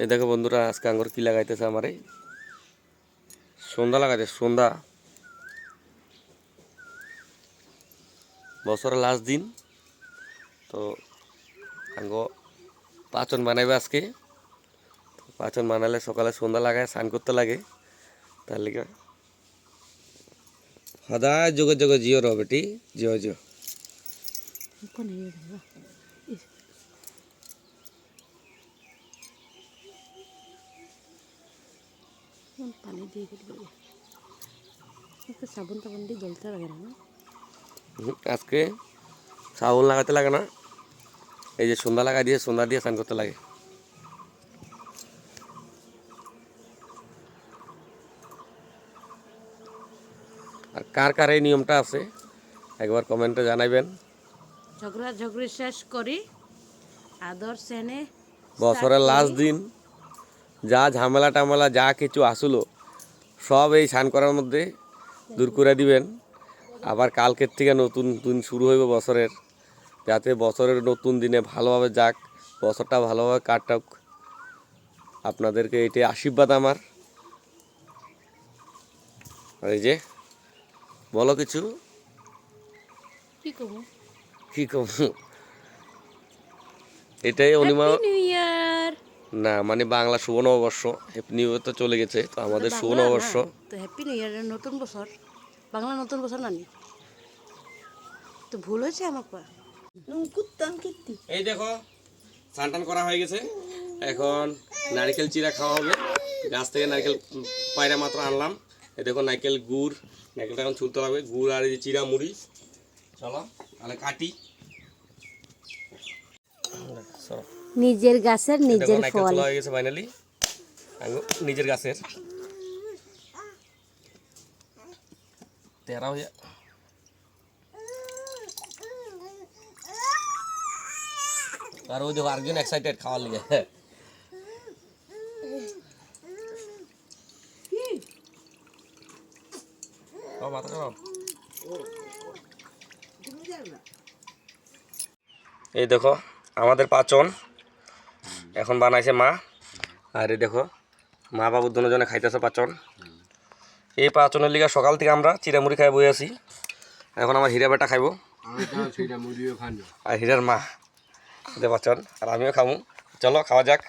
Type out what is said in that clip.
এই দেখো বন্ধুরা, আজকে আঙ্গুর কি লাগাইতেছে আমারে? সন্ধ্যা লাগাইছে, সন্ধ্যা। বছরের লাস্ট দিন। তো আঙ্গ পাচন বানাইবে আজকে। পাচন বানালে সকালে সন্ধ্যা লাগায়, স্নান করতে লাগে। তার লিগে সদায় যোগে যোগে জিও রহ বেটি জিও জিও। পানি দিয়ে একটা সাবুন টাবুন দিয়ে জ্বলতে লাগে না আজকে সাউল লাগাতে লাগে না। এই যে সন্ধ্যা লাগা দিয়ে সন্ধ্যা দিয়ে স্নান করতে লাগে। আর কার কার এই নিয়মটা আছে একবার কমেন্টে জানাইবেন। ঝগড়া ঝগড়ি শেষ করি। আদর সেনে বছরের লাস্ট দিন। যা ঝামেলা টামেলা যা কিছু আসলো সব এই স্নান করার মধ্যে দূর করে দিবেন। আবার কালকের থেকে নতুন দিন শুরু হইবে বছরের। যাতে বছরের নতুন দিনে ভালোভাবে যাক বছরটা ভালোভাবে কাটাক। আপনাদেরকে এটাই আশীর্বাদ আমার। এই যে বলো কিছু? কি কম এটাই অনিমা না মানে বাংলা শুভ নববর্ষ হ্যাপি নিউ ইয়ার তো চলে গেছে তো আমাদের শুভ নববর্ষ। তো হ্যাপি নিউ ইয়ারের নতুন বছর বাংলা নতুন বছর নানি তো ভুল হয়েছে আমার পা কুত্তাম কীর্তি এই দেখো স্নান টান করা হয়ে গেছে এখন নারকেল চিরা খাওয়া হবে গাছ থেকে নারকেল পায়রা মাত্র আনলাম এই দেখো নারকেল গুড় নারকেলটা এখন ছুলতে হবে গুড় আর এই যে চিরা মুড়ি চলো তাহলে কাটি। চলো। নিজের গাছের নিজের ফল। হয়ে গেছে ফাইনালি নিজের গাছের। তেরা হয়ে আর ওই দেখো আরেকজন এক্সাইটেড খাওয়ার লিগে। মাথা। এই দেখো আমাদের পাচন এখন বানাইছে মা। আর দেখো মা বাবু দুজনে খাইতেছে পাচন। এই পাচনের লিগে সকাল থেকে আমরা চিড়ামুড়ি খাই বই আছি। এখন আমার হীরা বেটা খাইবো। আর হীরার মা। দে পাচন আর আমিও খাব চলো খাওয়া যাক।